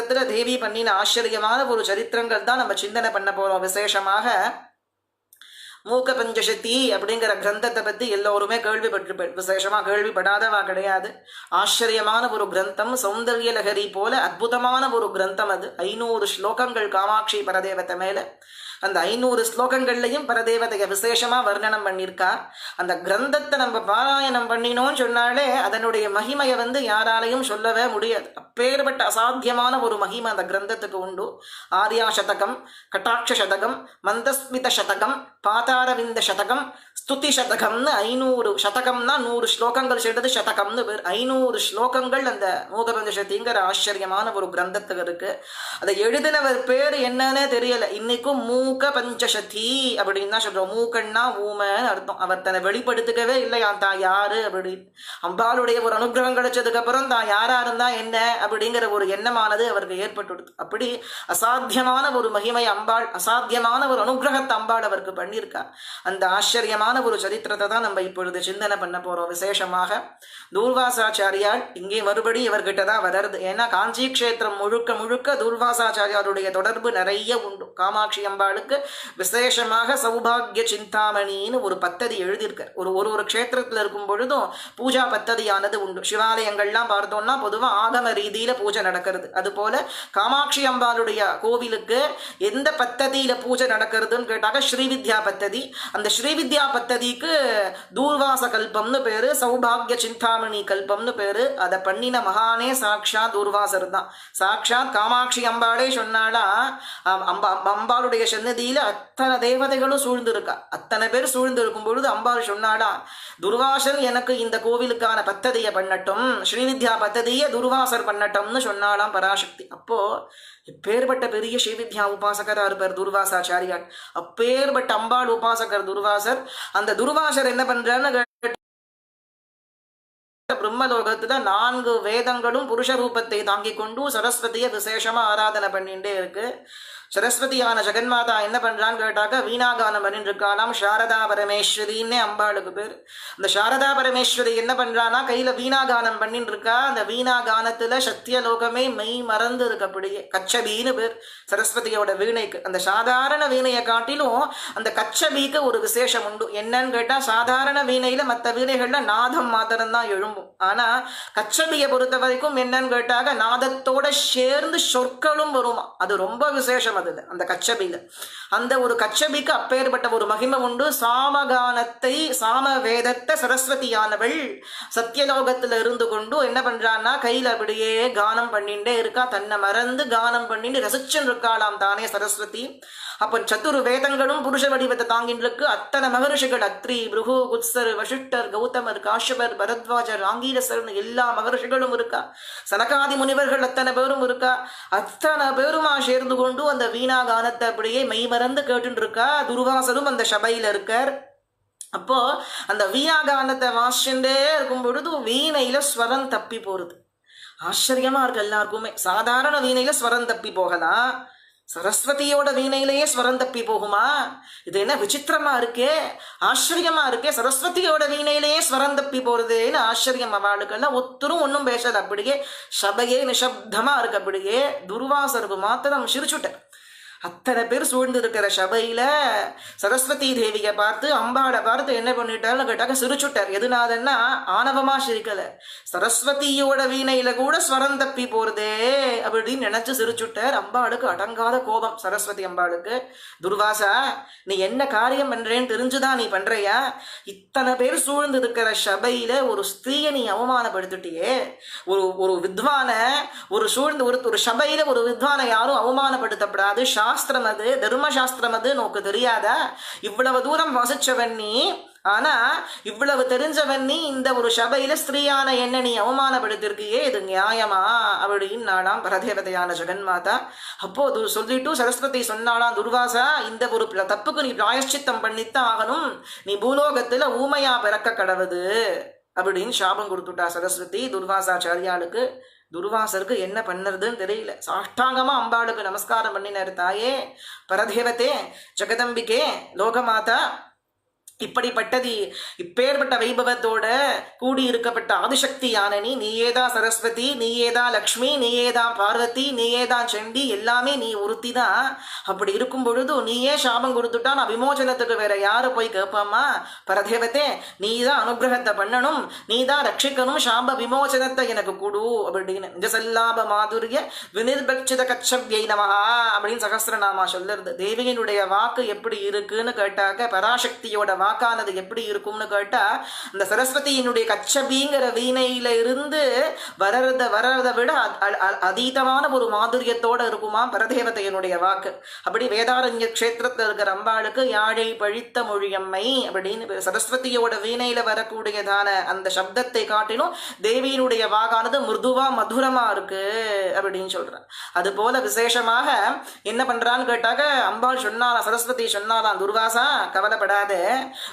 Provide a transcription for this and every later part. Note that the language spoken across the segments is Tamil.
சரித்திரத்துல தேவி பண்ணின ஆச்சரியமான ஒரு சரித்திரங்கள் தான் நம்ம சிந்தனை பண்ண போறோம். விசேஷமாக மூக்க பஞ்சசக்தி அப்படிங்கிற கிரந்தத்தை பத்தி எல்லோருமே கேள்விப்பட்டு விசேஷமா கேள்விப்படாதவா கிடையாது. ஆச்சரியமான ஒரு கிரந்தம் சௌந்தர்ய லகரி போல அற்புதமான ஒரு கிரந்தம் அது. ஐநூறு ஸ்லோகங்கள் காமாட்சி பரதேவத்தை மேல. அந்த ஐநூறு ஸ்லோகங்கள்லையும் பரதேவதைய விசேஷமா வர்ணனம் பண்ணியிருக்கா. அந்த கிரந்தத்தை நம்ம பாராயணம் பண்ணினோம்னு சொன்னாலே அதனுடைய மகிமையை வந்து யாராலையும் சொல்லவே முடியாது. அப்பேற்பட்ட அசாத்தியமான ஒரு மகிமை அந்த கிரந்தத்துக்கு உண்டு. ஆர்யா சதகம் கட்டாட்ச சதகம் மந்தஸ்மித சதகம் பாதாரவிந்த சதகம் ஸ்துதி சதகம்னு ஐநூறு சதகம்னா நூறு ஸ்லோகங்கள் சேர்ந்தது சதகம்னு பேர் ஐநூறு ஸ்லோகங்கள் அந்த மூகபஞ்சசதிங்கிற ஆச்சரியமான ஒரு கிரந்தத்துக்கு இருக்கு. அதை எழுதினவர் பேர் என்னன்னே தெரியல. இன்னைக்கும் மூக பஞ்சசதி அப்படின்னு தான் சொல்றோம். மூக்கன்னா ஊமைன்னு அர்த்தம். அவர் தன்னை வெளிப்படுத்திக்கவே இல்லையா தான் யாரு அப்படின்னு அம்பாளுடைய ஒரு அனுகிரகம் கிடைச்சதுக்கு அப்புறம் தான் யாரா இருந்தா என்ன அப்படிங்கிற ஒரு எண்ணமானது அவருக்கு ஏற்பட்டுடுது. அப்படி அசாத்தியமான ஒரு மகிமை அம்பாள் அசாத்தியமான ஒரு அனுகிரகத்தை அம்பாள் அவருக்கு பண்ணியிருக்கா. அந்த ஆச்சரியமான ஒரு சரித்திரத்தை தான் நம்ம இப்பொழுது சிந்தனை பண்ண போகிறோம் விசேஷமாக தூர்வாசாச்சாரியால் இங்கே மறுபடி இவர்கிட்ட தான் வளருது. ஏன்னா காஞ்சி கஷேத்திரம் முழுக்க முழுக்க தூர்வாசாச்சாரியாருடைய தொடர்பு நிறைய உண்டு. காமாட்சி அம்பாளுக்கு விசேஷமாக சௌபாகிய சிந்தாமணின்னு ஒரு பத்ததி எழுதியிருக்கார். ஒரு ஒரு ஒரு க்ஷேத்திரத்தில் இருக்கும் பொழுதும் பூஜா பத்ததியானது உண்டு. சிவாலயங்கள்லாம் பார்த்தோம்னா பொதுவாக ஆகம ரீதியில் பூஜை நடக்கிறது. அதுபோல காமாட்சி அம்பாளுடைய கோவிலுக்கு எந்த பத்ததியில் பூஜை நடக்கிறதுன்னு கேட்டாக்க ஸ்ரீவித்யா பத்ததி. அந்த ஸ்ரீவித்யா பத்ததிக்கு தூர்வாச கல்பம்னு பேரு சௌபாகிய சிந்தாமணி கல்பம்னு பேரு. அதை பண்ணின மகானே சாக்ஷா தூர்வாசர் தான். சாக்ஷாத் காமாட்சி அம்பாளே சொன்னாலா அம்பா அம்பாளுடைய சன்னதியில அத்தனை தேவதைகளும் சூழ்ந்திருக்கா. அத்தனை பேர் சூழ்ந்திருக்கும் பொழுது அம்பாள் சொன்னாடா துர்வாசர் எனக்கு இந்த கோவிலுக்கான பத்ததியை பண்ணட்டும் ஸ்ரீவித்யா பத்ததியை துர்வாசர் பண்ணட்டும்னு சொன்னாலாம் பராசக்தி. அப்போ இப்பேற்பட்ட பெரிய ஸ்ரீவித்யா உபாசகரா இருப்பார் துர்வாசாச்சாரியார். அப்பேற்பட்ட அம்பாள் உபாசகர் துர்வாசர் அந்த துர்வாசர் என்ன பண்றான்னு பிரம்மலோகத்துல நான்கு வேதங்களும் புருஷ ரூபத்தை தாங்கிக் கொண்டு சரஸ்வதியை விசேஷமா ஆராதனை பண்ணிட்டே இருக்கு. சரஸ்வதியான ஜெகன்மாதா என்ன பண்றான்னு கேட்டாக்க வீணாகானம் பண்ணிட்டு இருக்காளாம் சாரதா பரமேஸ்வரின்னே அம்பாளுக்கு பேர். அந்த சாரதா பரமேஸ்வரி என்ன பண்றானா கையில வீணாகானம் பண்ணிட்டு இருக்கா அந்த வீணாகானத்துல சத்தியலோகமே மெய் மறந்து இருக்கு அப்படியே. கச்சபின்னு பேர். சரஸ்வதியோட வீணைக்கு. அந்த சாதாரண வீணையை காட்டிலும் அந்த கச்சபிக்கு ஒரு விசேஷம் உண்டு. என்னன்னு கேட்டா சாதாரண வீணையில மற்ற வீணைகள்ல நாதம் மாத்திரம்தான் எழும்பும். ஆனா கச்சபியை பொறுத்த வரைக்கும் என்னன்னு கேட்டாக்க நாதத்தோட சேர்ந்து சொற்களும் வருமா. அது ரொம்ப விசேஷம் அது அந்த கச்சபியில் அந்த ஒரு கச்சபிக்கு அப்பேற்பட்ட ஒரு மகிமை உண்டு. சாமகானத்தை சாம வேதத்தை சரஸ்வதியானவள் சத்தியலோகத்தில் இருந்து கொண்டு என்ன பண்றான்னா கையில அப்படியே கானம் பண்ணிட்டே இருக்கா. தன்னை மறந்து கானம் பண்ணிட்டு ரசிச்சுன்னு இருக்காளாம் தானே சரஸ்வதி. அப்போ சத்துரு வேதங்களும் புருஷ வடிவத்தை தாங்கின்றிருக்கு அத்தனை மகரிஷிகள் அத்ரி பிருகு குத்சர் வசிஷ்டர் கௌதமர் காஷ்யபர் பரத்வாஜர் ஆங்கீரசர்னு எல்லா மகரிஷிகளும் இருக்கா? சனகாதி முனிவர்கள் அத்தனை பேரும் இருக்கா? அத்தனை பேருமா சேர்ந்து கொண்டு அந்த வீணா கானத்தை அப்படியே மெய்மறந்து கேட்டுன்னு இருக்கா துர்வாசரும் அந்த சபையில இருக்கார். அப்போ அந்த வீணா கானத்தை வாசிச்சுட்டே இருக்கும் பொழுது வீணையில ஸ்வரம் தப்பி போறது. ஆச்சரியமா இருக்கு எல்லாருக்குமே. சாதாரண வீணையில ஸ்வரம் தப்பி போகலாம். சரஸ்வதியோட வீணையிலேயே ஸ்வரம் தப்பி போகுமா? இது என்ன விசித்திரமா இருக்கே? ஆச்சரியமா இருக்கே? சரஸ்வதியோட வீணையிலேயே ஸ்வரம் தப்பி போறதுன்னு ஆச்சரியம் அவளுக்கெல்லாம் ஒத்தரும் ஒன்றும் பேசாது. அப்படியே சபையே நிசப்தமா இருக்கு. அப்படியே துர்வாசருக்கு மாத்திரம் சிரிச்சுட்டார் அத்தனை பேர் சூழ்ந்து இருக்கிற சபையில சரஸ்வதி தேவியை பார்த்து அம்பாவை பார்த்து என்ன பண்ணிட்டாருன்னு கேட்டாக்க சிரிச்சுட்டார். எதுனாதன்னா ஆணவமா சிரிக்கல. சரஸ்வதியோட வீணையில கூட ஸ்வரம் தப்பி போறதே அப்படின்னு நினைச்சு சிரிச்சுட்டார். அம்பாளுக்கு அடங்காத கோபம் சரஸ்வதி அம்பாளுக்கு. துர்வாசா நீ என்ன காரியம் பண்றேன்னு தெரிஞ்சுதான் நீ பண்றியா? இத்தனை பேர் சூழ்ந்து இருக்கிற சபையில ஒரு ஸ்திரீயை நீ அவமானப்படுத்திட்டியே. ஒரு ஒரு வித்வான ஒரு சூழ்ந்து ஒரு ஒரு சபையில ஒரு வித்வானை யாரும் அவமானப்படுத்தப்படாது. சாஸ்திரம் அது தர்ம சாஸ்திரம் அது நோக்கு தெரியாதா. இவ்வளவு தூரம் வசிச்சவன் நீ ஆனா இவ்வளவு தெரிஞ்சவன் நீ இந்த ஒரு சபையில ஸ்திரீயான என்ன நீ அவமானப்படுத்திருக்கியே இது நியாயமா? அப்படின்னு நாளாம் பரதேவதையான ஜெகன்மாதா அப்போ சொல்லிட்டு சரஸ்வதி சொன்னாலாம் துர்வாசா இந்த ஒரு தப்புக்கு நீ பிராயஷ்சித்தம் பண்ணித்தான் ஆகணும். நீ பூலோகத்துல ஊமையா பிறக்க கடவுது. அப்படின்னு சாபம் கொடுத்துட்டா சரஸ்வதி துர்வாசாச்சாரியாளுக்கு. துர்வாசருக்கு என்ன பண்ணுறதுன்னு தெரியல. சாஷ்டாங்கமாக அம்பாளுக்கு நமஸ்காரம் பண்ணினார் தாயே. பரதேவத்தே ஜெகதம்பிகே லோகமாதா இப்படிப்பட்டது. இப்பேற்பட்ட வைபவத்தோட கூடி இருக்கப்பட்ட ஆதிசக்தி யானனி நீயேதான் சரஸ்வதி நீயேதான் லக்ஷ்மி நீயேதான் பார்வதி நீயேதான் செண்டி எல்லாமே நீ ஒருத்தி தான் அப்படி இருக்கும் பொழுது நீயே சாபம் கொடுத்துட்டா நான் விமோச்சனத்துக்கு வேற யாரு போய் கேட்பாமா பரதேவத்தே நீ தான் அனுகிரகத்தை பண்ணணும் நீ தான் ரட்சிக்கணும் சாப விமோச்சனத்தை எனக்கு கொடு அப்படின்னு நிஜசல்லாப மாதுரிய வினிர்பக்ஷித கச்சவ்யை நமஹா அப்படின்னு சகசிரநாமா சொல்லுறது தேவியினுடைய வாக்கு எப்படி இருக்குன்னு கேட்டாக்க பராசக்தியோட வாக்கு வாக்கானது எப்படி இருக்கும்னு கேட்டா இந்த சரஸ்வதியினுடைய கச்சபிங்கிற வீணையில இருந்து வரத வரதை விட அதீதமான ஒரு மாதுரியத்தோட இருக்குமா பரதேவதையனுடைய வாக்கு. அப்படி வேதாரண்ய கஷேத்திரத்தில் இருக்கிற அம்பாளுக்கு யாழை பழித்த மொழியம்மை அப்படின்னு சரஸ்வதியோட வீணையில வரக்கூடியதான அந்த சப்தத்தை காட்டிலும் தேவியினுடைய வாகானது மிருதுவா மதுரமா இருக்கு அப்படின்னு சொல்றான் அது போல விசேஷமாக என்ன பண்றான்னு கேட்டாக்க அம்பாள் சொன்னாலாம் சரஸ்வதி சொன்னாலாம் துர்வாசா கவலைப்படாத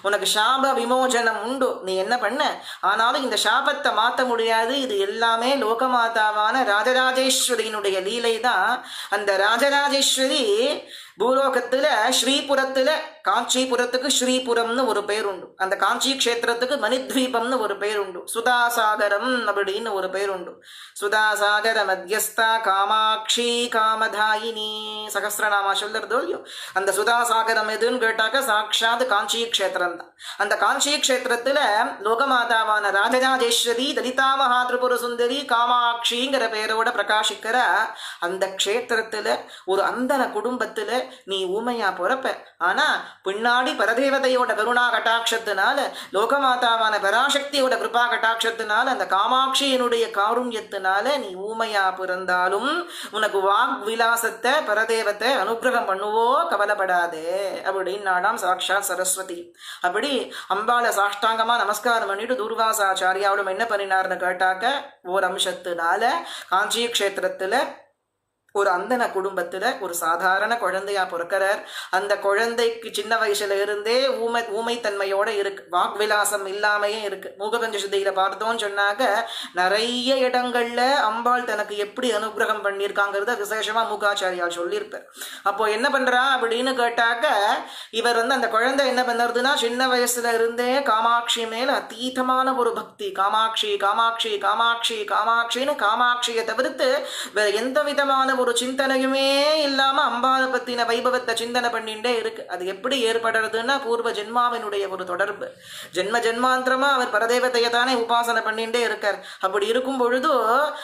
உனக்கு சாப விமோசனம் உண்டு. நீ என்ன பண்ண? ஆனாலும் இந்த சாபத்தை மாற்ற முடியாது. இது எல்லாமே லோகமாதாவான ராஜராஜேஸ்வரியினுடைய லீலை தான் அந்த ராஜராஜேஸ்வரி பூலோகத்துல ஸ்ரீபுரத்துல காஞ்சிபுரத்துக்கு ஸ்ரீபுரம்னு ஒரு பேர் உண்டு அந்த காஞ்சி கஷேத்திரத்துக்கு மணித்வீபம்னு ஒரு பேர் உண்டு சுதாசாகரம் அப்படின்னு ஒரு பேர் உண்டு சுதாசாகர மத்தியஸ்தா காமாட்சி காமதாயினி. சகசிரநாமா சொல்லுறதோ இல்லையோ? அந்த சுதாசாகரம் எதுன்னு கேட்டாக்க சாட்சாத் காஞ்சி கஷேத்திரம் தான். அந்த காஞ்சி கஷேத்திரத்துல லோகமாதாவான ராஜராஜேஸ்வரி லலிதா மகாதிரிபுர சுந்தரி காமாட்சிங்கிற பேரோட பிரகாஷிக்கிற அந்த க்ஷேத்திரத்துல ஒரு அந்தன குடும்பத்துல நீ ஊமையா பிறப்ப. ஆனா பின்னாடி பரதேவதையோட கருணா கட்டாட்சத்தினால லோகமாதாவான பராசக்தியோட கிருபா கட்டாட்சத்தினால அந்த காமாட்சியினுடைய காருண்யத்தினால நீ ஊமையா பிறந்தாலும் உனக்கு வாக் விலாசத்தை பரதேவத்தை அனுகிரகம் பண்ணுவோ கவலைப்படாதே அப்படின்னாடாம் சாக்ஷாத் சரஸ்வதி. அப்படி அம்பாளை சாஷ்டாங்கமா நமஸ்காரம் பண்ணிட்டு துர்வாசாச்சாரியாவோட என்ன பண்ணினார்னு கேட்டாக்க ஓர் அம்சத்தினால காஞ்சி கஷேத்திரத்துல ஒரு அந்தன குடும்பத்துல ஒரு சாதாரண குழந்தையா பிறக்கிறார். அந்த குழந்தைக்கு சின்ன வயசுல இருந்தே ஊமை ஊமைத்தன்மையோட இருக்கு. வாக்விலாசம் இல்லாமையே இருக்கு. மூகபஞ்ச சுத்தியில பார்த்தோம்னு சொன்னாங்க நிறைய இடங்கள்ல அம்பாள் தனக்கு எப்படி அனுகிரகம் பண்ணியிருக்காங்கிறத விசேஷமா மூகாச்சாரியால் சொல்லியிருப்பார். அப்போ என்ன பண்றா அப்படின்னு கேட்டாக்க இவர் வந்து அந்த குழந்தை என்ன பண்ணுறதுன்னா சின்ன வயசுல இருந்தே காமாட்சி மேல அதீதமான ஒரு பக்தி. காமாட்சி காமாட்சி காமாட்சி காமாட்சின்னு காமாட்சியை தவிர்த்து வேற எந்த விதமான ஒரு ஒரு சிந்தனையுமே இல்லாம அம்பாவை பத்தின வைபவத்தை சிந்தனை பண்ணிகிட்டே இருக்கு. அது எப்படி ஏற்படுறதுன்னா பூர்வ ஜென்மாவினுடைய ஒரு தொடர்பு. ஜென்ம ஜென்மாந்திரமா அவர் பரதேவத்தையை தானே உபாசனை பண்ணிகிட்டே இருக்கார். அப்படி இருக்கும் பொழுது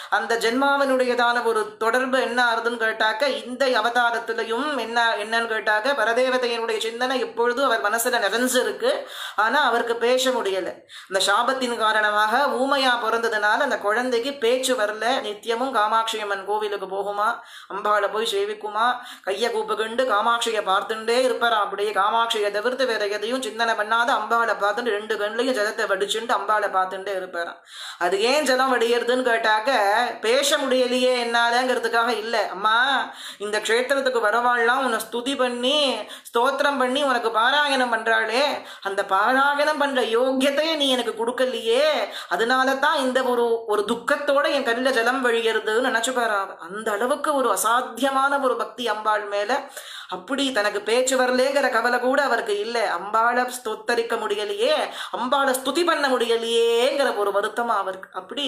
அந்த ஜென்மாவினுடையதான ஒரு தொடர்பு என்ன ஆகுதுன்னு கேட்டாக்க இந்த அவதாரத்திலையும் என்ன என்னன்னு கேட்டாக்க பரதேவதையினுடைய சிந்தனை எப்பொழுதும் அவர் மனசுல நிறைஞ்சிருக்கு. ஆனா அவருக்கு பேச முடியல. அந்த சாபத்தின் காரணமாக ஊமையா பிறந்ததுனால அந்த குழந்தைக்கு பேச்சு வரல. நித்தியமும் காமாட்சி அம்மன் கோவிலுக்கு போகுமா? அம்பாளை போய் சேவிக்குமா? கையை கூப்புகண்டு காமாட்சியை பார்த்துட்டே இருப்பாரா அப்படியே காமாட்சியை தவிர்த்து வேற எதையும் சிந்தனை பண்ணாத அம்பாளை பார்த்துட்டு ரெண்டு கண்ணையும் ஜலத்தை வடிச்சுட்டு அம்பாளை பார்த்துட்டே இருப்பாராம் அது ஏன் ஜலம் வடிகிறதுன்னு கேட்டாக்க பேச முடியலையே என்னாலங்கிறதுக்காக இல்லை. அம்மா இந்த க்ஷேத்திரத்துக்கு வரவாள்லாம் உன்னை ஸ்துதி பண்ணி ஸ்தோத்திரம் பண்ணி உனக்கு பாராயணம் பண்றாளே. அந்த பாராயணம் பண்ற யோக்கியத்தையே நீ எனக்கு கொடுக்கலையே. அதனால தான் இந்த ஒரு ஒரு துக்கத்தோட என் கண்ணில் ஜலம் வழியறதுன்னு நினைச்சு பாரு. அந்த அளவுக்கு ஒரு அசாத்தியமான ஒரு பக்தி அம்பாள் மேல. அப்படி தனக்கு பேச்சு வரலேங்கிற கவலை கூட அவருக்கு இல்லை. அம்பாளை ஸ்தோத்தரிக்க முடியலையே அம்பாளை ஸ்துதி பண்ண முடியலையேங்கிற ஒரு வருத்தமா அவருக்கு. அப்படி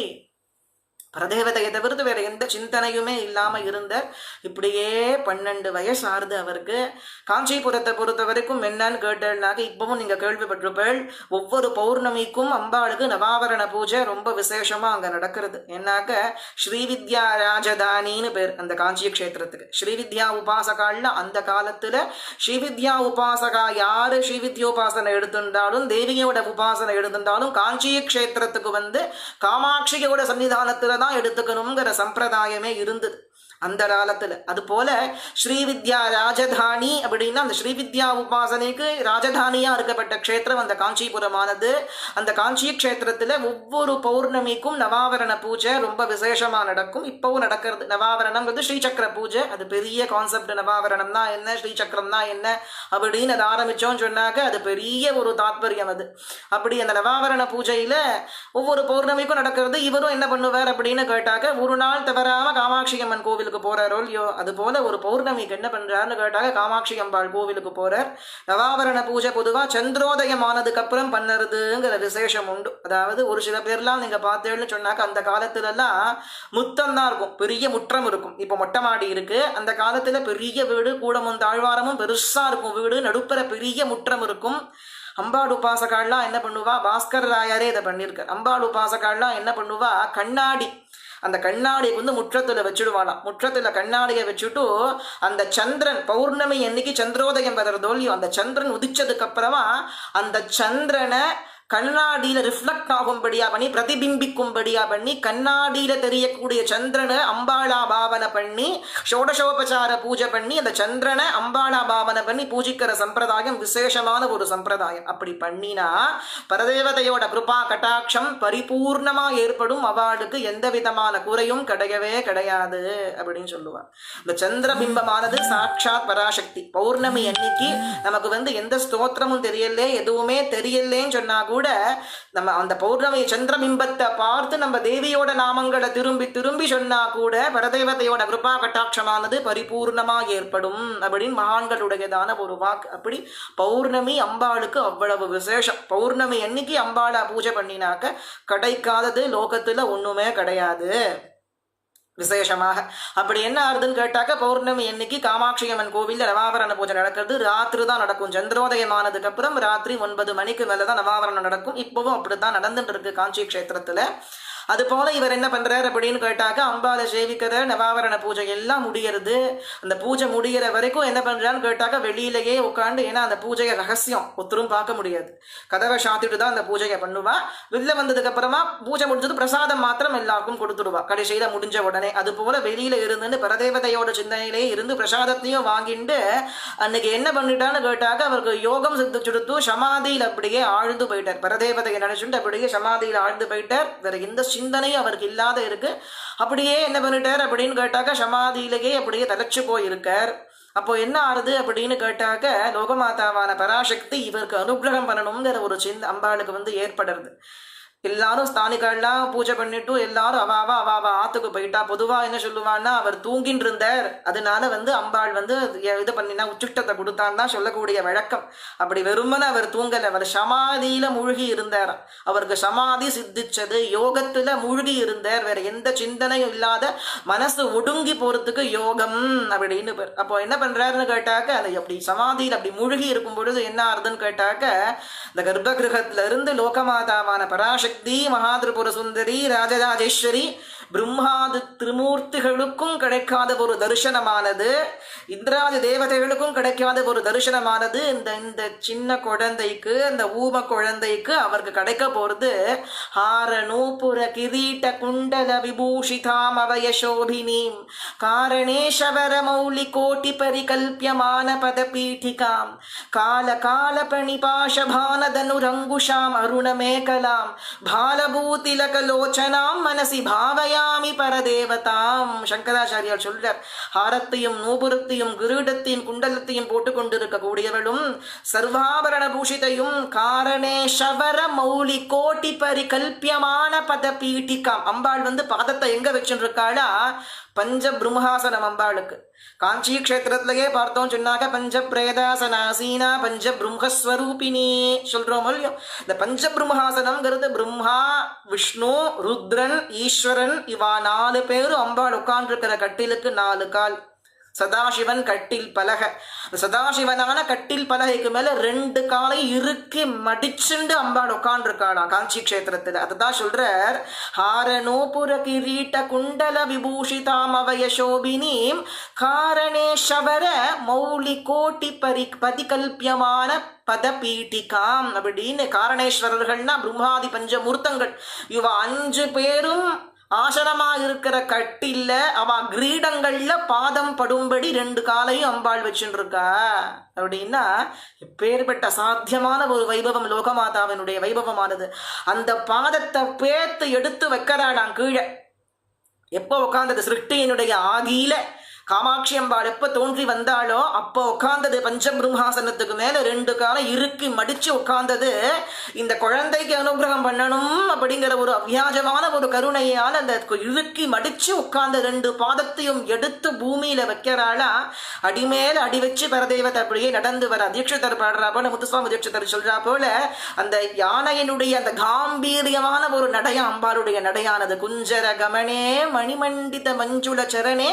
பரதேவதையை தவிர்த்து வேற எந்த சிந்தனையுமே இல்லாம இருந்த இப்படியே பன்னெண்டு வயசு ஆறுது அவருக்கு. காஞ்சிபுரத்தை பொறுத்த வரைக்கும் என்னன்னு கேட்டேன்னாக்க இப்பவும் நீங்க கேள்விப்பட்டிருப்பேள் ஒவ்வொரு பௌர்ணமிக்கும் அம்பாளுக்கு நவாவரண பூஜை ரொம்ப விசேஷமா அங்க நடக்கிறது. என்னாக்க ஸ்ரீவித்யா ராஜதானின்னு பேர் அந்த காஞ்சி க்ஷேத்திரத்துக்கு ஸ்ரீவித்யா உபாசகால்ல அந்த காலத்துல ஸ்ரீவித்யா உபாசகா யாரு ஸ்ரீவித்யோபாசனை எடுத்திருந்தாலும் தேவியோட உபாசனை எடுத்திருந்தாலும் காஞ்சி க்ஷேத்திரத்துக்கு வந்து காமாட்சியோட சன்னிதானத்துல தான் எடுத்துக்கணுங்கிற சம்பிரதாயமே இருந்தது அந்த காலத்துல. அது போல ஸ்ரீவித்யா ராஜதானி அப்படின்னா அந்த ஸ்ரீவித்யா உபாசனைக்கு ராஜதானியா இருக்கப்பட்ட க்ஷேத்திரம் அந்த காஞ்சிபுரமானது. அந்த காஞ்சி க்ஷேத்திரத்துல ஒவ்வொரு பௌர்ணமிக்கும் நவாவரண பூஜை ரொம்ப விசேஷமா நடக்கும். இப்பவும் நடக்கிறது. நவாவரணம்ங்கிறது ஸ்ரீசக்கர பூஜை. அது பெரிய கான்செப்ட் நவாவரணம்னா என்ன ஸ்ரீசக்கரம்னா என்ன அப்படின்னு அதை ஆரம்பிச்சோம்னு சொன்னாக்க அது பெரிய ஒரு தாத்பரியம் அது. அப்படி அந்த நவாவரண பூஜையில ஒவ்வொரு பௌர்ணமிக்கும் நடக்கிறது. இவரும் என்ன பண்ணுவார் அப்படின்னு அப்படின்னு கேட்டாக்க ஒரு நாள் தவறாம காமாட்சி அம்மன் கோவிலுக்கு போறாரோ இல்லையோ அது போல ஒரு பௌர்ணமிக்கு என்ன பண்றாருன்னு கேட்டாக்க காமாட்சி அம்பாள் கோவிலுக்கு போறார். நவாவரண பூஜை பொதுவா சந்திரோதயம் ஆனதுக்கு அப்புறம் பண்ணறதுங்கிற விசேஷம் உண்டு. அதாவது ஒரு சில பேர்லாம் நீங்க பார்த்தேன்னு சொன்னாக்க அந்த காலத்துல எல்லாம் முத்தம் தான் இருக்கும். பெரிய முற்றம் இருக்கும். இப்போ மொட்டை மாடி இருக்கு. அந்த காலத்துல பெரிய வீடு கூடமும் தாழ்வாரமும் பெருசா இருக்கும். வீடு நடுப்புற பெரிய முற்றம் இருக்கும். அம்பாள் உபாசகாள்லாம் என்ன பண்ணுவா? பாஸ்கர் ராயாரே இதை பண்ணியிருக்கார் அம்பாள் உபாசகாள்லாம் என்ன பண்ணுவா? கண்ணாடி. அந்த கண்ணாடியை வந்து முற்றத்தில் வச்சுடுவாளாம். முற்றத்தில் கண்ணாடியை வச்சுட்டு அந்த சந்திரன் பௌர்ணமி என்னைக்கு சந்திரோதயம் வர்றதோ இல்லையோ அந்த சந்திரன் உதிச்சதுக்கு அப்புறமா அந்த சந்திரனை கண்ணாடியில ரிஃப்ளெக்ட் ஆகும்படியா பண்ணி பிரதிபிம்பிக்கும்படியா பண்ணி கண்ணாடியில தெரியக்கூடிய சந்திரனை அம்பாளா பாவனை பண்ணி ஷோடசோபசார பூஜை பண்ணி அந்த சந்திரனை அம்பாளா பாவனை பண்ணி பூஜிக்கிற சம்பிரதாயம் விசேஷமான ஒரு சம்பிரதாயம். அப்படி பண்ணினா பரதேவதையோட கிருபா கட்டாட்சம் பரிபூர்ணமா ஏற்படும். அவளுக்கு எந்த விதமான குறையும் கிடையவே கிடையாது அப்படின்னு சொல்லுவார். இந்த சந்திர பிம்பமானது சாட்சாத் பராசக்தி. பௌர்ணமி அன்னைக்கு நமக்கு வந்து எந்த ஸ்தோத்திரமும் தெரியல எதுவுமே தெரியலேன்னு சொன்னா கூட நம்ம அந்த பௌர்ணமி சந்திரபிம்பத்தை பார்த்து நம்ம தேவியோட நாமங்களை திரும்பி திரும்பி சொன்னா கூட பரதேவதையோட கிருபா கட்டாட்சமானது பரிபூர்ணமா ஏற்படும். அப்படின்னு மகான்களுடையதான ஒரு வாக்கு. அப்படி பௌர்ணமி அம்பாளுக்கு அவ்வளவு விசேஷம். பௌர்ணமி அன்னைக்கு அம்பாளை பூஜை பண்ணினாக்க கிடைக்காதது லோகத்துல ஒண்ணுமே கிடையாது. விசேஷமாக. அப்படி என்ன ஆறுதுன்னு கேட்டாக்க பௌர்ணமி அன்னைக்கு காமாட்சி அம்மன் கோவிலில் நவாவரண பூஜை நடக்கிறது. ராத்திரி தான் நடக்கும். சந்திரோதயமானதுக்கு அப்புறம் ராத்திரி ஒன்பது மணிக்கு மேலே தான் நவாவரணம் நடக்கும். இப்பவும் அப்படித்தான் நடந்துட்டு இருக்கு காஞ்சி கஷேத்திரத்தில். அது போல இவர் என்ன பண்றாரு அப்படின்னு கேட்டாக்க அம்பாவை சேவிக்கிற நவாவரண பூஜை எல்லாம் முடியறது. அந்த பூஜை முடிகிற வரைக்கும் என்ன பண்றான்னு கேட்டாக்க வெளியிலேயே உட்காந்து ஏன்னா அந்த பூஜையை ரகசியம் ஒத்தரும் பார்க்க முடியாது. கதவை சாத்திட்டு தான் அந்த பூஜையை பண்ணுவா. வெளில வந்ததுக்கு அப்புறமா பூஜை முடிஞ்சது பிரசாதம் மாத்திரம் எல்லாருக்கும் கொடுத்துடுவா கடைசியில முடிஞ்ச உடனே அது போல வெளியில இருந்துன்னு பரதேவதையோட சிந்தனையிலே இருந்து பிரசாதத்தையும் வாங்கிட்டு அன்னைக்கு என்ன பண்ணிட்டான்னு கேட்டாக்க அவருக்கு யோகம் சித்திச்சுடுத்து சமாதியில் அப்படியே ஆழ்ந்து போயிட்டார். பரதேவதையை நினைச்சுட்டு அப்படியே சமாதியில் ஆழ்ந்து போயிட்டார். வேற எந்த சிந்தனையும் அவருக்கு இல்லாத இருக்கு. அப்படியே என்ன பண்ணிட்டார் அப்படின்னு கேட்டாக்க சமாதியிலேயே அப்படியே தலைச்சு போயிருக்கார். அப்போ என்ன ஆறுது அப்படின்னு கேட்டாக்க லோகமாதாவான பராசக்தி இவருக்கு அனுகிரகம் பண்ணணுங்கிற ஒரு சிந்த அம்பாளுக்கு வந்து ஏற்படுறது. எல்லாரும் ஸ்தானிகள்லாம் பூஜை பண்ணிட்டு எல்லாரும் அவாவா அவாவா ஆத்துக்கு போயிட்டா. பொதுவா என்ன சொல்லுவான்னா அவர் தூங்கின்னு இருந்தார் அதனால வந்து அம்பாள் வந்து இது பண்ணினா உச்சிட்டத்தை கொடுத்தான்னு தான் சொல்லக்கூடிய வழக்கம். அப்படி வெறுமனு அவர் தூங்கல. அவர் சமாதியில மூழ்கி இருந்தார். அவருக்கு சமாதி சித்திச்சது. யோகத்துல மூழ்கி இருந்தார். வேற எந்த சிந்தனையும் இல்லாத மனசு ஒடுங்கி போறதுக்கு யோகம் அப்படின்னு பேர். அப்போ என்ன பண்றாருன்னு கேட்டாக்க அது அப்படி சமாதியில் அப்படி மூழ்கி இருக்கும் பொழுது என்ன ஆறுதுன்னு கேட்டாக்க இந்த கர்ப்ப கிரகத்துல இருந்து லோகமாதாவான பராசக்தி மகாதிரிபுர சுந்தரி ராஜராஜேஸ்வரி பிரம்மாது திருமூர்த்திகளுக்கும் கிடைக்காத ஒரு தரிசனமானது இந்திராதி தேவதைகளுக்கும் கிடைக்காத ஒரு தரிசனமானது இந்த இந்த சின்ன குழந்தைக்கு இந்த ஊம குழந்தைக்கு அவருக்கு கிடைக்க போறது ஹார நூபுர கிரீட்ட குண்டல விபூஷிதாம் அவய சோபினீம் காரணேஷவர மௌலி கோட்டி பரிகல்பியமான பத பீட்டிகாம் கால கால பணிபாஷபானதனுரங்குஷாம் அருணமேகலாம் பாலபூதிலகலோச்சனாம் மனசி பாவயாமி பரதேவதாம். சங்கராச்சாரியார் சொல்றார் ஹாரத்தையும் நூபுரத்தையும் கிரீடத்தையும் குண்டலத்தையும் போட்டுக் கொண்டிருக்க கூடியவளும் சர்வாபரண பூஷிதையும் காரணே ஷவர மௌலி கோட்டி பரிகல்பியமான பத பீட்டிகாம் அம்பாள் வந்து பாதத்தை எங்க வச்சுருக்காளா? பஞ்ச பிரம்மாசனம் அம்பாளுக்கு காஞ்சி கஷேத்திரத்திலேயே பார்த்தோம் சொன்னாக்க பஞ்ச பிரேதாசனாசீனா பஞ்ச பிரம்மஸ்வரூபினே சொல்றோம் இல்லையோ? இந்த பஞ்ச பிரம்மாசனம்ங்கிறது பிரம்மா விஷ்ணு ருத்ரன் ஈஸ்வரன் இவா நாலு பேரும் அம்பாள் உட்கார்ந்துருக்கிற கட்டிலுக்கு நாலு கால். சதாசிவன் கட்டில் பலக. சதாசிவனான கட்டில் பலகைக்கு மேல ரெண்டு காலை இறுக்கி மடிச்சுண்டு அம்பாள் உட்காண்டிருக்காளாம் காஞ்சி கஷேத்திரத்துல. அதுதான் சொல்றார் ஹாரனோபுர கிரீட்ட குண்டல விபூஷிதாம் அவய சோபினீம் காரணேஷவர மௌலி கோட்டி பரி பதிகல்பியமான பதபீட்டிகாம் அப்படின்னு காரணேஸ்வரர்கள்னா பிரம்மாதி பஞ்சமூர்த்தங்கள் இவ அஞ்சு பேரும் ஆசனமாக இருக்கிற கட்டில்ல அவ கிரீடங்கள்ல பாதம் படும்படி ரெண்டு காலையும் அம்பாள் வச்சுட்டு இருக்கா அப்படின்னா பேர்பட்ட சாத்தியமான ஒரு வைபவம் லோகமாதாவினுடைய வைபவமானது. அந்த பாதத்தை பேத்து எடுத்து வைக்கிறாளாம் கீழே. எப்போ உட்காந்தது சிருஷ்டியினுடைய ஆகியில? காமாட்சி அம்பாள் எப்ப தோன்றி வந்தாளோ அப்போ உட்கார்ந்தது பஞ்சபிரம்மாசனத்துக்கு மேல ரெண்டு காலம் இறுக்கி மடிச்சு உட்கார்ந்தது. இந்த குழந்தைக்கு அனுகிரகம் பண்ணணும் அப்படிங்கிற ஒரு அவ்யாஜமான ஒரு கருணையால் அந்த இறுக்கி மடிச்சு உட்கார்ந்த ரெண்டு பாதத்தையும் எடுத்து பூமியில வைக்கிறாளா? அடிமேல அடி வச்சு பரதேவத்தை அப்படியே நடந்து வர தீட்சிதர் பாடுறா போல முத்துசுவாமி தீட்சிதர் சொல்றா போல அந்த யானையினுடைய அந்த காம்பீரியமான ஒரு நடையா அம்பாளுடைய நடையானது. குஞ்சர கமனே மணிமண்டித மஞ்சுள சரணே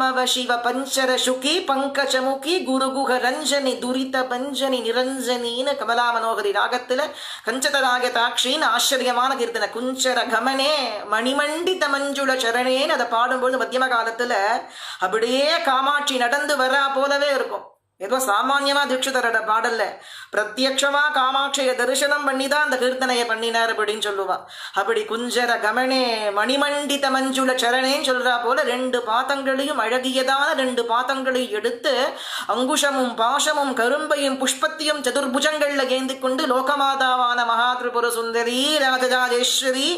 மாமவ சிவ பஞ்சர சுகி பங்கஜமுகி குருகுக ரஞ்சனி துரித பஞ்சனி நிரஞ்சனின்னு கமலா மனோகரி ராகத்துல கஞ்சதராக தாட்சின்னு ஆச்சரியமான கீர்த்தனை குஞ்சர கமனே மணிமண்டித மஞ்சுள சரணேன்னு அதை பாடும்போது மத்தியம காலத்துல அப்படியே காமாட்சி நடந்து வரா போலவே இருக்கும். ஏதோ சாமான்யமா தீட்சிதரோட பாடல்ல. பிரத்யட்சமா காமாட்சிய தரிசனம் பண்ணி தான் அந்த கீர்த்தனையை பண்ணினார் அப்படின்னு சொல்லுவா. அப்படி குஞ்சர கமனே மணிமண்டித மஞ்சுள சரணேன்னு சொல்றா போல ரெண்டு பாத்தங்களையும் அழகியதான ரெண்டு பாத்தங்களையும் எடுத்து அங்குஷமும் பாசமும் கரும்பையும் புஷ்பத்தையும் சதுர்புஜங்கள்ல ஏந்தி கொண்டு லோகமாதாவான மகா திரிபுர சுந்தரி ராஜராஜேஸ்வரி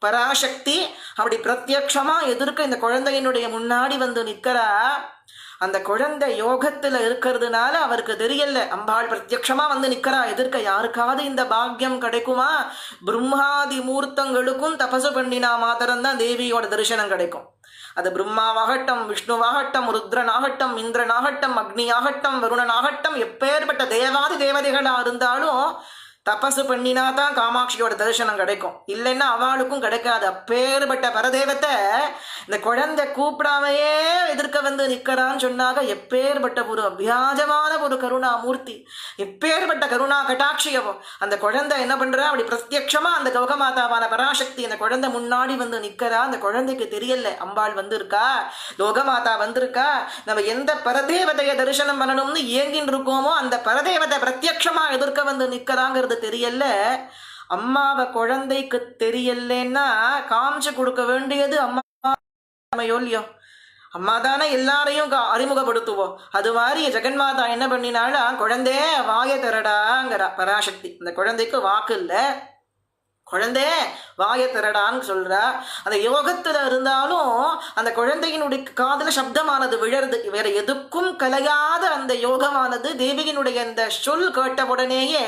பராசக்தி அப்படி பிரத்யக்ஷமா எதிர்க்க இந்த குழந்தையினுடைய முன்னாடி வந்து நிக்கிறா அந்த குழந்தை யோகத்துல இருக்கிறதுனால அவருக்கு தெரியல. அம்பாள் பிரத்யக்ஷமா வந்து நிக்கிறா. எதிர்க்க யாருக்காவது இந்த பாக்கியம் கிடைக்குமா? பிரம்மாதி மூர்த்தங்களுக்கும் தபசு பண்ணினா மாத்திரம்தான் தேவியோட தரிசனம் கிடைக்கும். அது பிரம்மாவாகட்டும் விஷ்ணுவாகட்டும் ருத்ரனாகட்டும் இந்திரனாகட்டும் அக்னியாகட்டும் வருணனாகட்டும் எப்பேற்பட்ட தேவாதி தேவதைகளா இருந்தாலும் தபசு பண்ணினா தான் காமாட்சியோட தரிசனம் கிடைக்கும். இல்லைன்னா அவளுக்கும் கிடைக்காது. அப்பேற்பட்ட பரதேவத்தை இந்த குழந்தை கூப்பிடாமையே எதிர்க்க வந்து நிற்கிறான்னு சொன்னாக எப்பேற்பட்ட ஒரு அபியாஜமான ஒரு கருணா மூர்த்தி எப்பேற்பட்ட கருணா கட்டாட்சியவோ அந்த குழந்தை என்ன பண்றா? அப்படி பிரத்யக்ஷமா அந்த கௌகமாதாவான பராசக்தி அந்த குழந்தை முன்னாடி வந்து நிற்கிறா. அந்த குழந்தைக்கு தெரியல. அம்பாள் வந்திருக்கா? லோகமாதா வந்திருக்கா? நம்ம எந்த பரதேவதையை தரிசனம் பண்ணணும்னு இயங்கின்னு இருக்கோமோ அந்த பரதேவதை பிரத்யக்ஷமா எதிர்க்க வந்து நிற்கிறாங்கிறது தெரியல. அம்மாவை குழந்தைக்கு தெரியலன்னா காமிச்சு கொடுக்க வேண்டியது அம்மா இல்லையோ அம்மா தானே எல்லாரையும் அறிமுகப்படுத்துவோம். அது மாதிரி ஜெகன்மாதா என்ன பண்ணினாலும் குழந்தை வாய திரடாங்கிறா பராசக்தி. இந்த குழந்தைக்கு வாக்கு இல்லை. குழந்தை வாய திரடான்னு சொல்கிறா அந்த யோகத்தில் இருந்தாலும் அந்த குழந்தையினுடைய காதில் சப்தமானது விழருது வேற எதுக்கும் கலையாத அந்த யோகமானது தேவியினுடைய அந்த சொல் கேட்ட உடனேயே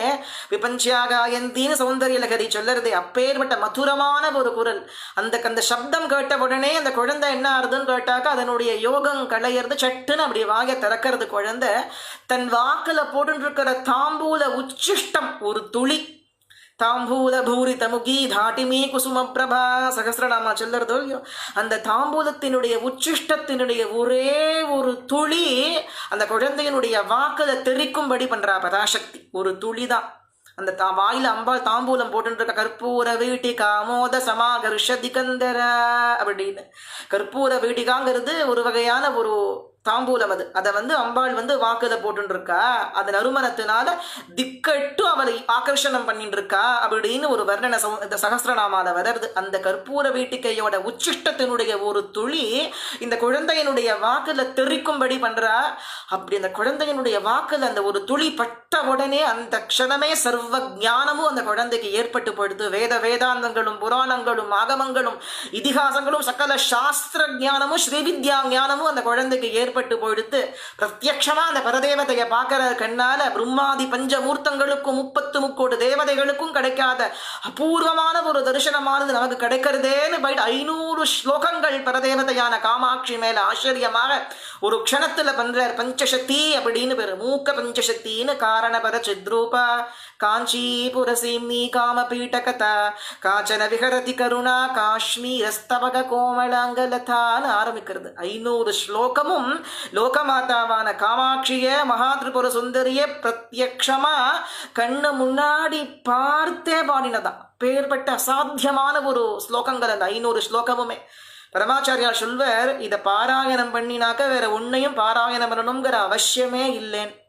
விபஞ்சியாகாயந்தின்னு சௌந்தரிய லகரி சொல்லறது அப்பேற்பட்ட மதுரமான ஒரு குரல். அந்த அந்த சப்தம் கேட்ட உடனே அந்த குழந்தை என்ன ஆறுதுன்னு கேட்டாக்க அதனுடைய யோகம் களையிறது சட்டுன்னு அப்படி வாய திறக்கிறது குழந்தை. தன் வாக்கில் போட்டுருக்கிற தாம்பூல உச்சிஷ்டம் ஒரு துளி தாம்பூல பூரி தமுகி தாட்டிமே குசும பிரபா சகசிரநாமா சொல்லறதோ இல்லையோ அந்த தாம்பூலத்தினுடைய உச்சிஷ்டத்தினுடைய ஒரே ஒரு துளி அந்த குழந்தையினுடைய வாக்கில் தெரிக்கும்படி பண்றா பதாசக்தி. ஒரு துளி தான் அந்த தா வாயில அம்பாள் தாம்பூலம் போட்டுருக்க இருக்க கற்பூர வீட்டிகா மோத சமாகர்ஷ திகந்தர அப்படின்னு. கற்பூர வீட்டிகாங்கிறது ஒரு வகையான ஒரு தாம்பூலம் அது அதை வந்து அம்பாள் வந்து வாக்குத போட்டுருக்கா அது நறுமணத்தினால திக்கட்டு அவளை ஆகர்ஷணம் பண்ணிட்டு இருக்கா அப்படின்னு ஒரு வர்ணனை சௌ- இந்த சகசிரநாமால வருது. அந்த கற்பூர வீட்டிக்கையோட உச்சிஷ்டத்தினுடைய ஒரு துளி இந்த குழந்தையினுடைய வாக்குல தெரிக்கும்படி பண்றா. அப்படி அந்த குழந்தையினுடைய வாக்குல அந்த ஒரு துளி பட்ட உடனே அந்த க்ஷணமே சர்வ ஞானமும் அந்த குழந்தைக்கு ஏற்பட்டு போயிடுது. வேத வேதாந்தங்களும் புராணங்களும் ஆகமங்களும் இதிகாசங்களும் சகல சாஸ்திர ஞானமும் ஸ்ரீவித்யா ஞானமும் அந்த குழந்தைக்கு ஏற்பட்டு போயிடுத்து. பிரத்யக்ஷமா அந்த பரதேவதையை பார்க்கிற கண்ணால பிரம்மாதி பஞ்சமூர்த்தங்களுக்கும் முப்பத்து முக்கோடு தேவதைகளுக்கும் கிடைக்காத அபூர்வமான ஒரு தரிசனமானது நமக்கு கிடைக்கிறதேன்னு பயிட்டு ஐநூறு ஸ்லோகங்கள் பரதேவதையான காமாட்சி மேல ஆச்சரியமாக ஒரு க்ஷணத்துல பண்றார். பஞ்சசக்தி அப்படின்னு பேரு. மூக்க பஞ்சசக்தின்னு காரணபர சித்ரூபா. காஞ்சிபுரசீம்னி காமபீட்டகதா காச்சன விஹரதி கருணா காஷ்மீரஸ்தபக கோமளாங்கலதான்னு ஆரம்பிக்கிறது ஐநூறு ஸ்லோகமும் லோகமாதாவான காமாட்சிய மகாதிரிபுர சுந்தரிய பிரத்யக்ஷமா கண்ணு முன்னாடி பார்த்தே பாடினதான் பேர்பட்ட அசாத்தியமான ஒரு ஸ்லோகங்கள் அந்த ஐநூறு ஸ்லோகமுமே. பரமாச்சாரியார் சொல்வர் இதை பாராயணம் பண்ணினாக்க வேற உன்னையும் பாராயணம் பண்ணணுங்கிற அவசியமே இல்லைன்னு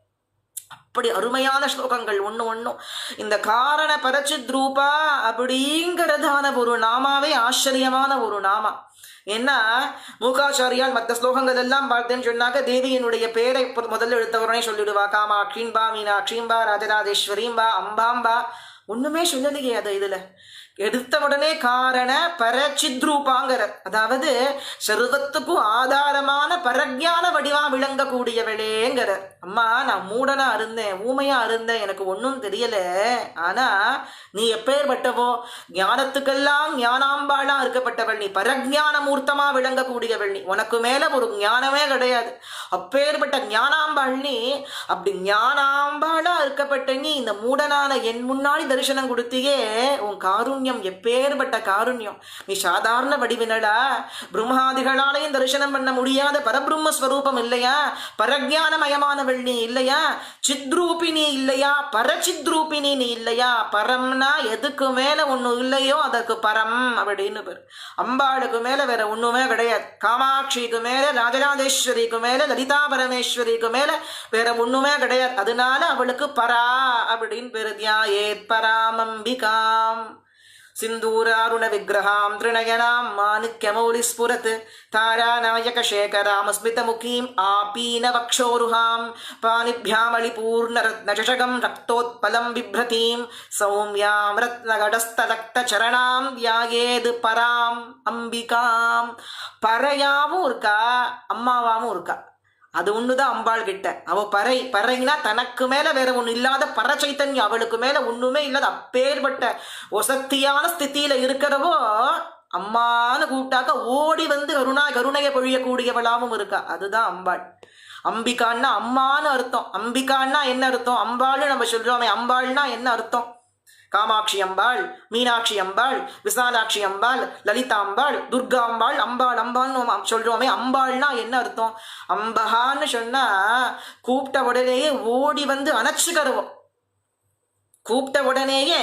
அப்படி அருமையான ஸ்லோகங்கள். ஒன்று ஒன்றும் இந்த காரண பரச்சித்ரூபா அப்படிங்கிறதான ஒரு நாமாவே ஆச்சரியமான ஒரு நாமா. என்ன? மூகாச்சாரியால் மற்ற ஸ்லோகங்கள் எல்லாம் பார்த்தேன்னு சொன்னாக்க தேவியினுடைய பேரை முதல்ல எடுத்தவரனே சொல்லிடுவா. காமாட்சின்பா மீனாட்சிம்பா ராஜராஜேஸ்வரீம்பா அம்பாம்பா. ஒண்ணுமே சொல்லலையே அது இதுல. எடுத்த உடனே காரண பரச்சித்ரூபாங்கிற அதாவது சர்வத்துக்கும் ஆதாரமான பரஜான வடிவா விளங்கக்கூடியவளேங்கிற அம்மா நான் மூடனா இருந்தேன் ஊமையா இருந்தேன் எனக்கு ஒன்றும் தெரியல. ஆனா நீ எப்பேற்பட்டவோ ஞானத்துக்கெல்லாம் ஞானாம்பாளா இருக்கப்பட்டவள் நீ பரஜான மூர்த்தமா விளங்கக்கூடியவள் நீ உனக்கு மேல ஒரு ஞானமே கிடையாது. அப்பேற்பட்ட ஞானாம்பாள் நீ அப்படி ஞானாம்பாளா இருக்கப்பட்ட நீ இந்த மூடனான என் முன்னாடி தரிசனம் கொடுத்தியே உன் காருண்யம் எப்பேற்பட்ட காருண்யம். நீ சாதாரண வடிவினடா. பிரம்மாதிகளாலையும் தரிசனம் பண்ண முடியாத பரபிரம்ம ஸ்வரூபம் இல்லையா பரஜானமயமானவள் நீ இல்லையா? சித்ரூபினி இல்லையா? பரசித்ரூபிணி நீ இல்லையா? பரம்னா எதுக்கு மேல ஒண்ணு இல்லையோ அதற்கு பரம் அப்படின்னு பேர். அம்பாளுக்கு மேல வேற ஒண்ணுமே கிடையாது. காமாட்சிக்கு மேல ராஜராஜேஸ்வரிக்கு மேல லலிதா பரமேஸ்வரிக்கு மேல வேற ஒண்ணுமே கிடையாது. அதனால அவளுக்கு பரா அப்படின்னு பேரு. தியாயேத் பராமம்பிகாம். സിന്ദൂരാരുണ വിഗ്രഹാം തൃണയനാം മാണിക്യമൗലിസ്ഫുരത്ത് താരാനായകശേഖരാമസ്മിതമുഖീം ആപീനവക്ഷോരുഹാം പാണിഭ്യാമളിപൂർണരത്നചഷകം രക്തോത്പലം ബിഭ്രതീം സൗമ്യാം രത്നഘടസ്ഥലക്തചരണാം വ്യായേത് പരാം അംബികാം പരയാവും இருக்கா அம்மாவாவும் இருக்கா அது ஒண்ணுதான் அம்பாள் கிட்ட. அவ பறை பறைனா தனக்கு மேல வேற ஒண்ணு இல்லாத பற சைத்தன்யம் அவளுக்கு மேல ஒண்ணுமே இல்லாத அப்பேற்பட்ட ஒசத்தியான ஸ்தித்தியில இருக்கிறவோ அம்மான்னு கூப்பிட்டாக்க ஓடி வந்து கருணா கருணைய பொழியக்கூடியவளாவும் இருக்கா. அதுதான் அம்பாள். அம்பிகான்னா அம்மான்னு அர்த்தம். அம்பிகான்னா என்ன அர்த்தம்? அம்பாள்னு நம்ம சொல்றோமே அம்பாள்னா என்ன அர்த்தம்? காமாட்சி அம்பாள் மீனாட்சி அம்பாள் விசாலாட்சி அம்பாள் லலிதாம்பாள் துர்கா அம்பாள் அம்பாள்னு நம்ம சொல்றோமே அம்பாள்னா என்ன அர்த்தம்? அம்பகான்னு சொன்னா கூப்பிட்ட உடனேயே ஓடி வந்து அணைச்சுக்கருவோம் கூப்பிட்ட உடனேயே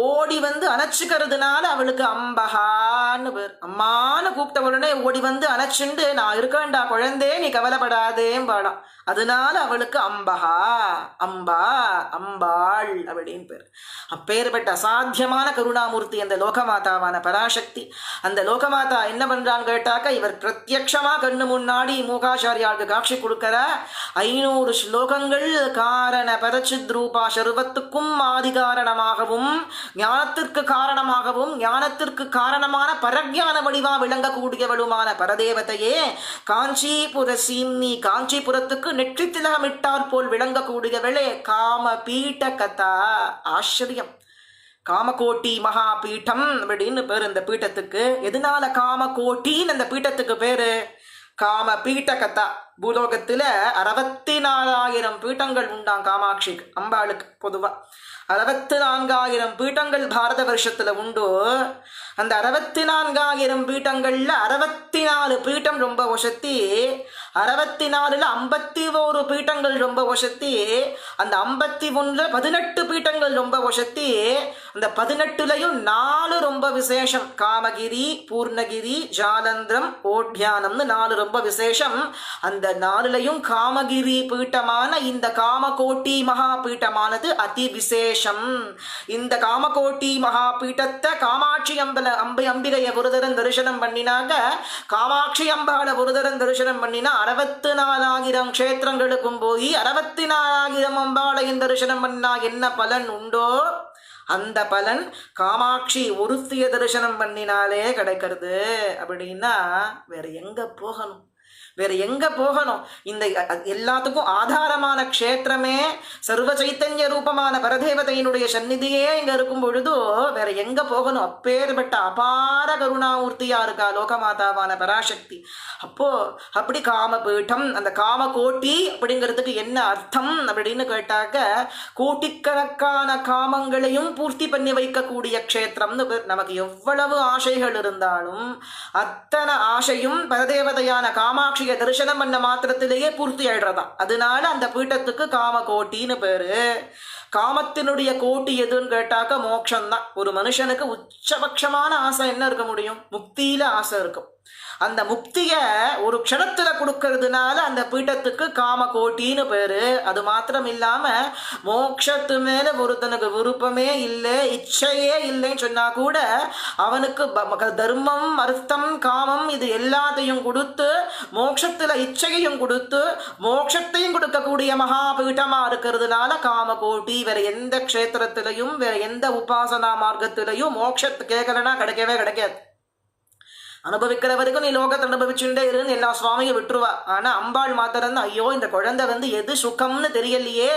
ஓடி வந்து அணைச்சுக்கிறதுனால அவளுக்கு அம்பகான்னு பேர். அம்மான்னு கூப்பிட்ட உடனே ஓடி வந்து அணைச்சுண்டு நான் இருக்கேன்டா குழந்தே நீ கவலைப்படாதேம் பாடம் அதனால அவளுக்கு அம்பகா அம்பா அம்பாள் அப்படின்னு பேர். அப்பேற்பட்ட அசாத்தியமான கருணாமூர்த்தி அந்த லோகமாதாவான பராசக்தி. அந்த லோகமாதா என்ன பண்றான்னு கேட்டாக்க இவர் பிரத்யக்ஷமா கண்ணு முன்னாடி மூகாச்சாரியாளுக்கு காட்சி கொடுக்கிற ஐநூறு ஸ்லோகங்கள் காரண பரச்சித்ரூபா சர்வத்துக்கும் மா காரணமாகவும் ஞானத்திற்கு காரணமாகவும் ஞானத்திற்கு காரணமான பரஜான வடிவா விளங்கக்கூடியவளுமான பரதேவதையே காஞ்சிபுர சீம்னி காஞ்சிபுரத்துக்கு நெற்றி திலகமிட்டார் போல் விளங்கக்கூடியவளே காம பீட்ட கதா ஆச்சரியம். காமகோட்டி மகா பீட்டம் அப்படின்னு பேர் இந்த பீட்டத்துக்கு. எதனால காமகோட்டின்னு அந்த பீட்டத்துக்கு பேரு? காம பீட்ட கதா பூலோகத்துல அறுபத்தி நாலாயிரம் பீட்டங்கள் உண்டாம் காமாட்சிக்கு அம்பாளுக்கு பொதுவா. அறுபத்து நான்காயிரம் பீட்டங்கள் பாரத வருஷத்துல உண்டு. அந்த அறுபத்தி நான்காயிரம் பீட்டங்கள்ல அறுபத்தி நாலு பீட்டம் ரொம்ப ஒசத்தி. அறுபத்தி நாலுல ஐம்பத்தி ஒரு பீட்டங்கள் ரொம்ப ஒசத்தி அந்த ஐம்பத்தி ஒன்றில் பதினெட்டு பீட்டங்கள் ரொம்ப ஒசத்தி அந்த பதினெட்டுலையும் நாலு ரொம்ப விசேஷம். காமகிரி பூர்ணகிரி ஜாலந்திரம் ஓட்யானம்னு நாலு ரொம்ப விசேஷம். அந்த நாலுலையும் காமகிரி பீட்டமான இந்த காமகோட்டி மகா பீட்டமானது அதி விசேஷம் இந்த காமகோட்டி மகா பீட்டத்தை காமாட்சி அம்பல அம்பை அம்பிகைய ஒருதரன் தரிசனம் பண்ணினாக்க காமாட்சி அம்பாளை ஒரு தரம் தரிசனம் பண்ணினா அறுபத்து நாலாயிரம் க்ஷேத்திரங்களுக்கும் போய் அறுபத்தி நாலாயிரம் அம்பாளையும் தரிசனம் பண்ணா என்ன பலன் உண்டோ? அந்த பலன் காமாட்சி ஒருத்திய தரிசனம் பண்ணினாலே கிடைக்கிறது. அப்படின்னா வேற எங்க போகணும்? வேற எங்க போகணும்? இந்த எல்லாத்துக்கும் ஆதாரமான க்ஷேத்திரமே சர்வ சைத்தன்ய ரூபமான பரதேவதையினுடைய சந்நிதியே இங்க இருக்கும் பொழுது வேற எங்க போகணும்? அப்பேற்பட்ட அபார கருணாமூர்த்தியா இருக்கா லோகமாதாவான பராசக்தி. அப்போ அப்படி காமபீட்டம் அந்த காம கோட்டி அப்படிங்கிறதுக்கு என்ன அர்த்தம் அப்படின்னு கேட்டாக்க கோட்டிக்கணக்கான காமங்களையும் பூர்த்தி பண்ணி வைக்கக்கூடிய க்ஷேத்திரம்னு நமக்கு எவ்வளவு ஆசைகள் இருந்தாலும் அத்தனை ஆசையும் பரதேவதையான காமாட்சியை தரிசனம் பண்ண மாத்திரத்திலேயே பூர்த்தி ஆயிடுறதாம் அதனால அந்த பீட்டத்துக்கு காம கோட்டின்னு பேரு. காமத்தினுடைய கோட்டி எதுன்னு கேட்டாக்க மோட்சம்தான். ஒரு மனுஷனுக்கு உச்சபட்சமான ஆசை என்ன இருக்க முடியும்? முக்தியில ஆசை இருக்கும். அந்த முக்தியை ஒரு க்ஷணத்தில் கொடுக்கறதுனால அந்த பீட்டத்துக்கு காமகோட்டின்னு பேர். அது மாத்திரம் இல்லாமல் மோட்சத்து மேலே ஒருத்தனுக்கு விருப்பமே இல்லை இச்சையே இல்லைன்னு சொன்னால் கூட அவனுக்கு ப- தர்மம் அர்த்தம் காமம் இது எல்லாத்தையும் கொடுத்து மோட்சத்தில் இச்சையையும் கொடுத்து மோட்சத்தையும் கொடுக்கக்கூடிய மகாபீட்டமாக இருக்கிறதுனால காம கோட்டி வேற எந்த க்ஷேத்திரத்திலையும் வேற எந்த உபாசனா மார்க்கத்திலையும் மோட்சத்து கேட்கலன்னா கிடைக்கவே கிடைக்காது. அனுபவிக்கிற வரைக்கும் நீ லோகத்தை அனுபவிச்சுட்டே இருன்னு எல்லா சுவாமியும் விட்டுருவா. ஆனா அம்பாள் மாத்திரம் தான் ஐயோ இந்த குழந்தை வந்து எது சுகம்னு தெரியலையே.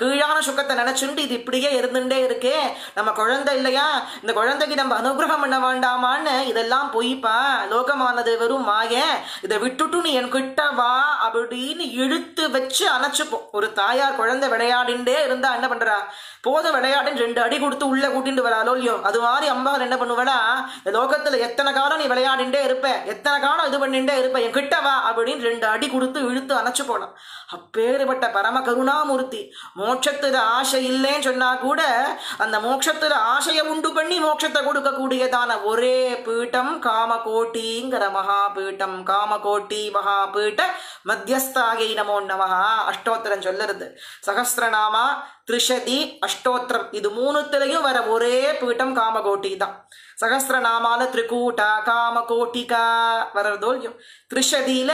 கீழான சுகத்தை நினைச்சுட்டு இது இப்படியே இருந்துட்டே இருக்கே. நம்ம குழந்தை இல்லையா? இந்த குழந்தைக்கு நம்ம அனுகிரகம் பண்ண வேண்டாமான்னு இதெல்லாம் பொய்ப்பா? லோகமானது வெறும் மாய. இதை விட்டுட்டு நீ என் கிட்ட வா அப்படின்னு இழுத்து வச்சு அணைச்சுப்போம். ஒரு தாயார் குழந்தை விளையாடிண்டே இருந்தா என்ன பண்றா? போதும் விளையாடுன்னு ரெண்டு அடி கொடுத்து உள்ள கூட்டிட்டு வராளோ இல்லையோ? அது மாதிரி அம்பாள் என்ன பண்ணுவனா இந்த லோகத்துல எத்தனை காலம் நீ விளையாடிண்டே இருப்பேன் எத்தனை காலம் இது பண்ணிண்டே இருப்ப? என் கிட்ட வா அப்படின்னு ரெண்டு அடி கொடுத்து இழுத்து அணைச்சு போலாம் அப்பேறுபட்ட பரம கருணாமூர்த்தி மோட்சத்துல ஆசை இல்லைன்னு சொன்னா கூட அந்த மோட்சத்துல ஆசையை உண்டு பண்ணி மோட்சத்தை கொடுக்கக்கூடியதான ஒரே பீட்டம் காமகோட்டிங்கிற மகாபீட்டம். காமகோட்டி மகாபீட்ட மத்தியஸ்தாகை நமோ நமஹா அஷ்டோத்திரம் சொல்லுறது. சகசிரநாமா திரிஷதி அஷ்டோத்திரம் இது மூணுத்திலையும் வர ஒரே பீட்டம் காமகோட்டி தான் சகசிரநாமால திரிகூட்டா காமகோட்டிகா வர்றதோ இல்லையோ திரிஷதியில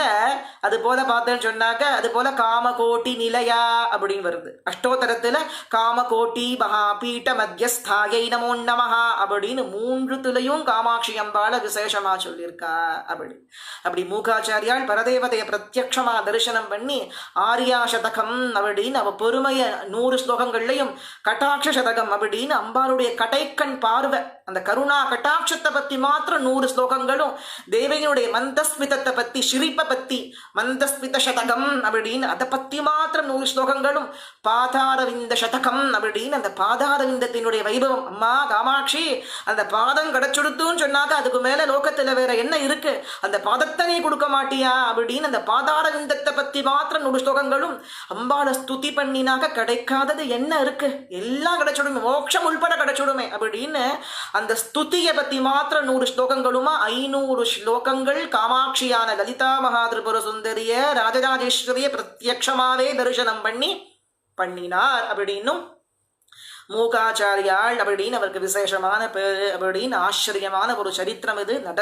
அது போல பார்த்தேன்னு சொன்னாக்க அது போல காமகோட்டி நிலையா அப்படின்னு வருது. அஷ்டோத்தரத்துல காமகோட்டி மகாபீட்ட மத்தியஸ்தாயை நமோ நமஹா அப்படின்னு மூன்றுத்துலையும் காமாட்சி அம்பாள விசேஷமா சொல்லியிருக்கா அப்படி. அப்படி மூகாச்சாரியால் பரதேவதையை பிரத்யக்ஷமா தரிசனம் பண்ணி ஆரியா சதகம் அப்படின்னு அவ பெருமைய நூறு ஸ்லோகங்கள்லையும் கட்டாட்ச சதகம் அப்படின்னு அம்பாளுடைய கடைக்கண் பார்வை அந்த கருணா கட்டாட்சத்தை பத்தி மாத்திரம் நூறு ஸ்லோகங்களும் தேவையினுடைய மந்தஸ்மிதத்தை பத்தி ஷிரிப்ப பத்தி மந்தஸ்மித சதகம் அப்படின்னு அதை பத்தி மாத்திரம் நூறு ஸ்லோகங்களும் பாதாரவிந்த சதகம் அப்படின்னு அந்த பாதாரவிந்தத்தினுடைய வைபவம் அம்மா காமாட்சி அந்த பாதம் கிடைச்சுடுத்துன்னு சொன்னாக்க அதுக்கு மேல லோகத்துல வேற என்ன இருக்கு? அந்த பாதத்தை நீ கொடுக்க மாட்டியா? அப்படின்னு அந்த பாதாரவிந்தத்தை பத்தி மாத்திரம் நூறு ஸ்லோகங்களும் அம்பாளை ஸ்துதி பண்ணினாக்க கிடைக்காதது என்ன இருக்கு? எல்லாம் கிடைச்சுடுமே மோட்சம் உள்பட கிடைச்சுடுமே அப்படின்னு அந்த ஸ்துதியை பத்தி மாத்திர நூறு ஸ்லோகங்களுமா? ஐநூறு ஸ்லோகங்கள் காமாட்சியான லலிதா மகாதிரிபுர சுந்தரிய ராஜராஜேஸ்வரிய பிரத்யக்ஷமாவே தரிசனம் பண்ணி பண்ணினார் அப்படின்னும் மூகாச்சாரியாள் அப்படின்னு அவருக்கு விசேஷமான பேரு அப்படின்னு ஆச்சரியமான ஒரு சரித்திரம் இது. நடந்த